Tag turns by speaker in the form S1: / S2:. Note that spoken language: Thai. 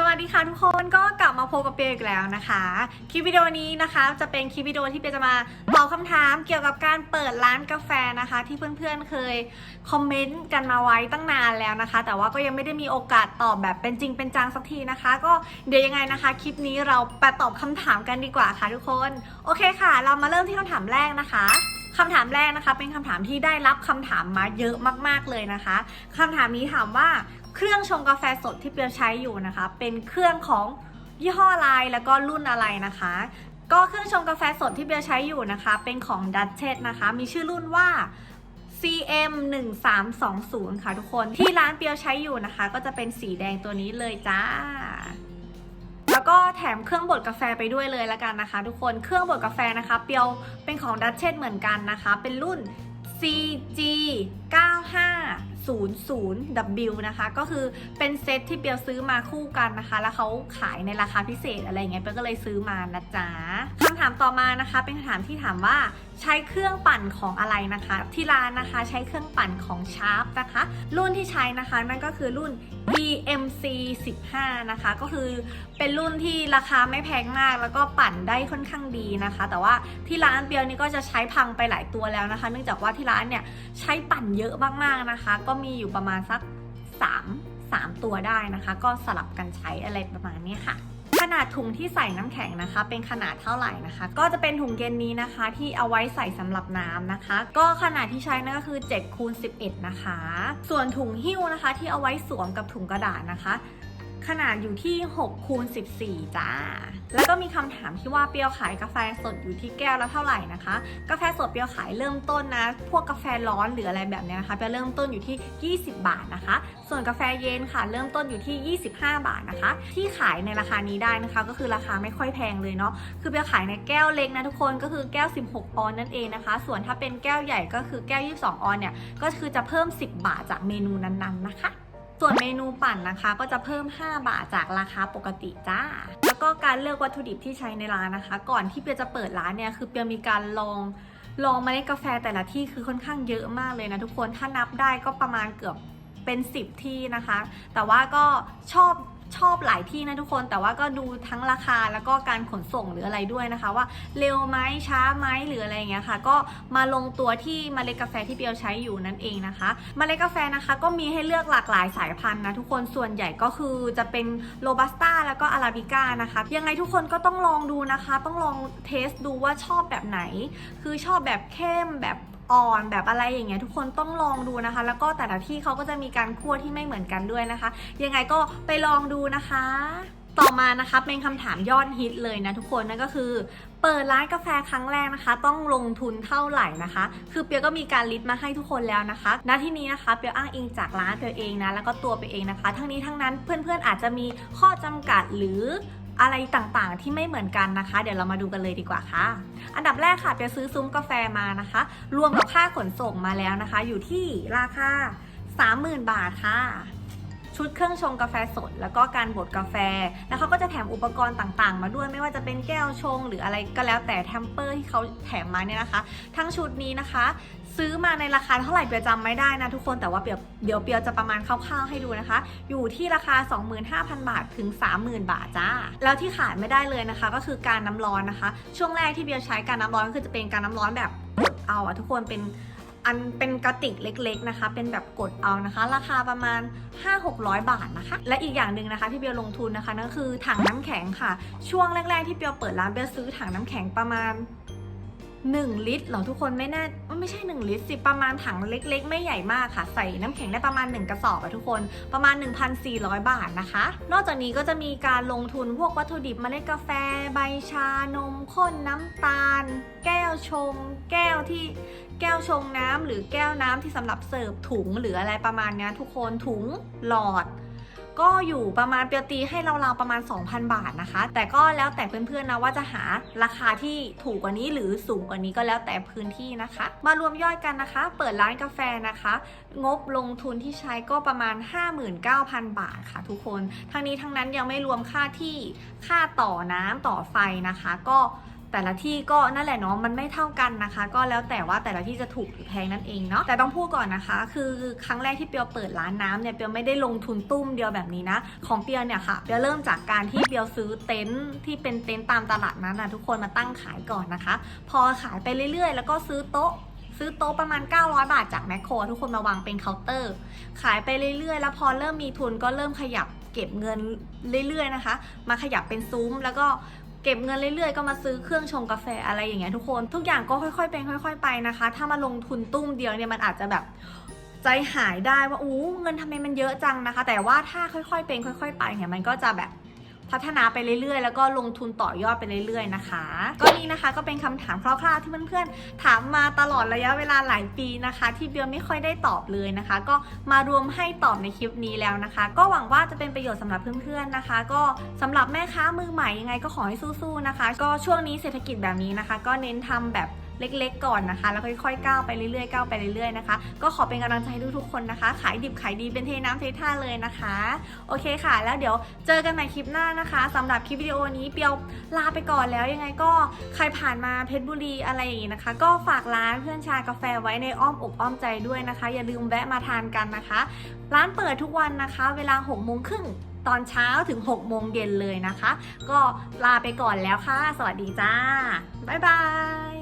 S1: สวัสดีค่ะทุกคนก็กลับมาพบกับเปียอีกแล้วนะคะ คลิปวิดีโอนี้นะคะจะเป็นคลิปวิดีโอที่เปียจะมาตอบคำถามเกี่ยวกับการเปิดร้านกาแฟนะคะ ที่เพื่อนๆเคยคอมเมนต์กันมาไว้ตั้งนานแล้วนะคะ แต่ว่าก็ยังไม่ได้มีโอกาสตอบแบบเป็นจริงเป็นจังสักทีนะคะ ก็เดี๋ยวยังไงนะคะ คลิปนี้เราไปตอบคำถามกันดีกว่าค่ะทุกคน โอเคค่ะ เรามาเริ่มที่คำถามแรกนะคะคำถามแรกนะคะ เป็นคำถามที่ได้รับคำถามมาเยอะมาก ๆเลยนะคะคำถามนี้ถามว่า เครื่องชงกาแฟสดที่เปียวใช้อยู่นะคะ เป็นเครื่องของยี่ห้ออะไรแล้วก็รุ่นอะไรนะคะ ก็เครื่องชงกาแฟสดที่เปียวใช้อยู่นะคะ เป็นของดัชเชสนะคะ มีชื่อรุ่นว่า CM 1 3 2 0ค่ะทุกคน ที่ร้านเปียวใช้อยู่นะคะ ก็จะเป็นสีแดงตัวนี้เลยจ้า แล้วก็แถมเครื่องบดกาแฟไปด้วยเลยละกันนะคะ ทุกคน เครื่องบดกาแฟนะคะ เปียวเป็นของดัชเชสเหมือนกันนะคะ เป็นรุ่น CG 00W นะคะ ก็คือเป็นเซตที่เปียวซื้อมาคู่กันนะคะ แล้วเขาขายในราคาพิเศษอะไรเงี้ยเปียวก็เลยซื้อมานะจ๊ะคำถามต่อมานะคะ เป็นคำถามที่ถามว่าใช้เครื่องปั่นของอะไรนะคะ ที่ร้านนะคะใช้เครื่องปั่นของชาร์ปนะคะ รุ่นที่ใช้นะคะนั่นก็คือรุ่น EMC 15 นะคะ ก็คือเป็นรุ่นที่ราคาไม่แพงมาก แล้วก็ปั่นได้ค่อนข้างดีนะคะ แต่ว่าที่ร้านเปียวนี่ก็จะใช้พังไปหลายตัวแล้วนะคะ เนื่องจากว่าที่ร้านเนี่ยใช้ปั่นเยอะมากๆนะคะ ก็มีอยู่ประมาณสัก 3 3 ตัวได้นะคะ ก็สลับกันใช้อะไรประมาณนี้ค่ะ ขนาดถุงที่ใส่น้ำแข็งนะคะ เป็นขนาดเท่าไหร่นะคะ ก็จะเป็นถุงเย็นนี้นะคะ ที่เอาไว้ใส่สำหรับน้ำนะคะ ก็ขนาดที่ใช้นั่นก็คือ7คูณ11 นะคะ ส่วนถุงหิ้วนะคะ ที่เอาไว้สวมกับถุงกระดาษนะคะ ขนาดอยู่ที่6คูณ14 จ้า แล้วก็มีคำถามที่ว่าเปรียวขายกาแฟสดอยู่ที่แก้วละเท่าไหร่นะคะ กาแฟสดเปรียวขายเริ่มต้นนะ พวกกาแฟร้อนหรืออะไรแบบเนี้ยนะคะเปรียวเริ่มต้นอยู่ที่ 20 บาทนะคะ ส่วนกาแฟเย็นค่ะ เริ่มต้นอยู่ที่ 25 บาทนะคะ ที่ขายในราคานี้ได้นะคะ ก็คือราคาไม่ค่อยแพงเลยเนาะ คือเปรียวขายในแก้วเล็กนะทุกคน ก็คือแก้ว 16 ออนซ์นั่นเองนะคะ ส่วนถ้าเป็นแก้วใหญ่ก็คือแก้ว 22 ออนซ์เนี่ย ก็คือจะเพิ่ม 10 บาทจากเมนูนั้นๆนะคะ ส่วนเมนูปั่นนะคะ ก็จะเพิ่ม 5 บาทจากราคาปกติจ้า แล้วก็การเลือกวัตถุดิบที่ใช้ในร้านนะคะ ก่อนที่เปียจะเปิดร้านเนี่ยคือเปียมีการลองลองเมล็ดกาแฟแต่ละที่คือค่อนข้างเยอะมากเลยนะทุกคนถ้านับได้ก็ประมาณเกือบเป็น 10 ที่นะคะ แต่ว่าก็ชอบ ชอบหลายที่นะทุกคน แต่ว่าก็ดูทั้งราคาแล้วก็การขนส่งหรืออะไรด้วยนะคะ ว่าเร็วไหมช้าไหมหรืออะไรอย่างเงี้ยค่ะ ก็มาลงตัวที่เมล็ดกาแฟที่เปียวใช้อยู่นั่นเองนะคะเมล็ดกาแฟนะคะก็มีให้เลือกหลากหลายสายพันธุ์นะทุกคนส่วนใหญ่ก็คือจะเป็นโรบัสต้าแล้วก็อาราบิก้านะคะยังไงทุกคนก็ต้องลองดูนะคะ ต้องลองเทสดูว่าชอบแบบไหน คือชอบแบบเข้มแบบ อ่อนแบบอะไรอย่างเงี้ยทุกคนต้องลองดูนะคะ แล้วก็แต่ละที่เขาก็จะมีการคั่วที่ไม่เหมือนกันด้วยนะคะ ยังไงก็ไปลองดูนะคะ ต่อมานะคะเป็นคำถามยอดฮิตเลยนะทุกคนนั่นก็คือเปิดร้านกาแฟครั้งแรกนะคะ ต้องลงทุนเท่าไหร่นะคะ คือเปียก็มีการลิสต์มาให้ทุกคนแล้วนะคะณที่นี้นะคะเปียอ้างอิงจากร้านเปียเองนะแล้วก็ตัวเปียเองนะคะ ทั้งนี้ทั้งนั้นเพื่อนๆอาจจะมีข้อจำกัดหรือ อะไรต่างๆ ที่ไม่เหมือนกันนะคะ เดี๋ยวเรามาดูกันเลยดีกว่าค่ะ อันดับแรกค่ะเปียซื้อซุ้มกาแฟมานะคะ รวมกับค่าขนส่งมาแล้วนะคะ อยู่ที่ราคา 30,000 บาทค่ะ ชุดเครื่องชงกาแฟสด แล้วก็การบดกาแฟ แล้วเขาก็จะแถมอุปกรณ์ต่างๆ มาด้วยไม่ว่าจะเป็นแก้วชง หรืออะไรก็แล้วแต่แทมเปอร์ที่เขาแถมมาเนี่ยนะคะ ทั้งชุดนี้นะคะ ซื้อมาในราคาเท่าไหร่เปียวจำไม่ได้นะทุกคนแต่ว่าเปียวเดี๋ยวเปียวจะประมาณคร่าวๆให้ดูนะคะ อยู่ที่ราคา 25,000 บาทถึง 30,000 บาทจ้า แล้วที่ขาดไม่ได้เลยนะคะ ก็คือการน้ำร้อนนะคะ ช่วงแรกที่เบียร์ใช้การน้ำร้อนก็คือจะเป็นการน้ำร้อนแบบกดเอาอะทุกคนเป็น อันเป็นกระติกเล็ก ๆนะคะ เป็นแบบกดเอานะคะ ราคาประมาณ 5-600 บาทนะคะ และอีกอย่างหนึ่งนะคะที่เบียลงทุนนะคะนั่นคือถังน้ำแข็งค่ะ ช่วงแรก ๆ ที่เบียเปิดร้านเบียซื้อถังน้ำแข็งประมาณ 1 ลิตรเหรอทุกคนไม่แน่ไม่ใช่ 1 ลิตรสิประมาณถังเล็ก ๆ ไม่ใหญ่มากค่ะ ใส่น้ำแข็งได้ประมาณ 1 กระสอบอะทุกคนประมาณ 1,400 บาทนะคะ นอกจากนี้ก็จะมีการลงทุนพวกวัตถุดิบมเมล็ดกาแฟ ใบชานมข้นน้ำตาล แก้วชง แก้วที่แก้วชงน้ำหรือแก้วน้ำที่สำหรับเสิร์ฟถุงหรืออะไรประมาณนี้ทุกคนถุงหลอด ก็อยู่ประมาณเปียวตีให้เราๆประมาณ 2,000 บาทนะคะ แต่ก็แล้วแต่เพื่อนๆนะว่าจะหาราคาที่ถูกกว่านี้หรือสูงกว่านี้ก็แล้วแต่พื้นที่นะคะ มารวมยอดกันนะคะ เปิดร้านกาแฟนะคะ งบลงทุนที่ใช้ก็ประมาณ 59,000 บาทค่ะ ทุกคนทั้งนี้ทั้งนั้นยังไม่รวมค่าที่ค่าต่อน้ำต่อไฟนะคะ ก็ แต่ละที่ก็นั่นแหละเนาะมันไม่เท่ากันนะคะ ก็แล้วแต่ว่าแต่ละที่จะถูกหรือแพงนั่นเองเนาะแต่ต้องพูดก่อนนะคะ คือครั้งแรกที่เปียวเปิดร้านน้ำเนี่ยเปียวไม่ได้ลงทุนตุ้มเดียวแบบนี้นะ ของเปียวเนี่ยค่ะเปียวเริ่มจากการที่เปียวซื้อเต็นท์ที่เป็นเต็นท์ตามตลาดนั้นนะทุกคนมาตั้งขายก่อนนะคะ พอขายไปเรื่อยๆ แล้วก็ซื้อโต๊ะซื้อโต๊ะประมาณ 900 บาทจากแมคโครทุกคนมาวางเป็นเคาน์เตอร์ ขายไปเรื่อยๆ แล้วพอเริ่มมีทุนก็เริ่มขยับเก็บเงินเรื่อยๆนะคะ มาขยับเป็นซุ้มแล้วก็ ก็บเงินเรื่อยๆ ก็มาซื้อเครื่องชงกาแฟอะไรอย่างเงี้ยทุกคน ทุกอย่างก็ค่อยๆเป็นค่อย ๆ ไปนะคะ ถ้ามาลงทุนตุ้มเดียวเนี่ยมันอาจจะแบบใจหายได้ว่าอู้เงินทำไมมันเยอะจังนะคะ แต่ว่าถ้าค่อยๆเป็นค่อย ๆ ไปเนี่ยมันก็จะแบบ พัฒนาไปเรื่อยๆ แล้วก็ลงทุนต่อยอดไปเรื่อยๆนะคะ ก็นี่นะคะก็เป็นคำถามคร่าวๆที่เพื่อนๆถามมาตลอดระยะเวลาหลายปีนะคะ ที่เบียไม่ค่อยได้ตอบเลยนะคะ ก็มารวมให้ตอบในคลิปนี้แล้วนะคะ ก็หวังว่าจะเป็นประโยชน์สำหรับเพื่อนๆนะคะ ก็สำหรับแม่ค้ามือใหม่ยังไงก็ขอให้สู้ๆนะคะ ก็ช่วงนี้เศรษฐกิจแบบนี้นะคะ ก็เน้นทำแบบ เล็กๆก่อนนะคะ แล้วค่อยๆก้าวไปเรื่อยๆก้าวไปเรื่อยๆนะคะ ก็ขอเป็นกำลังใจให้ทุกๆคนนะคะ ขายดิบขายดีเป็นเทน้ำเทท่าเลยนะคะ โอเคค่ะ แล้วเดี๋ยวเจอกันใหม่คลิปหน้านะคะสำหรับคลิปวิดีโอนี้เปียวลาไปก่อนแล้วยังไงก็ใครผ่านมาเพชรบุรีอะไรอย่างงี้นะคะ ก็ฝากร้านเพื่อนชากาแฟไว้ในอ้อมอกอ้อมใจด้วยนะคะ อย่าลืมแวะมาทานกันนะคะ ร้านเปิดทุกวันนะคะ เวลา6โมงครึ่งตอนเช้าถึง 6 โมงเย็นเลยนะคะ ก็ลาไปก่อนแล้วค่ะ สวัสดีจ้า บ๊ายบาย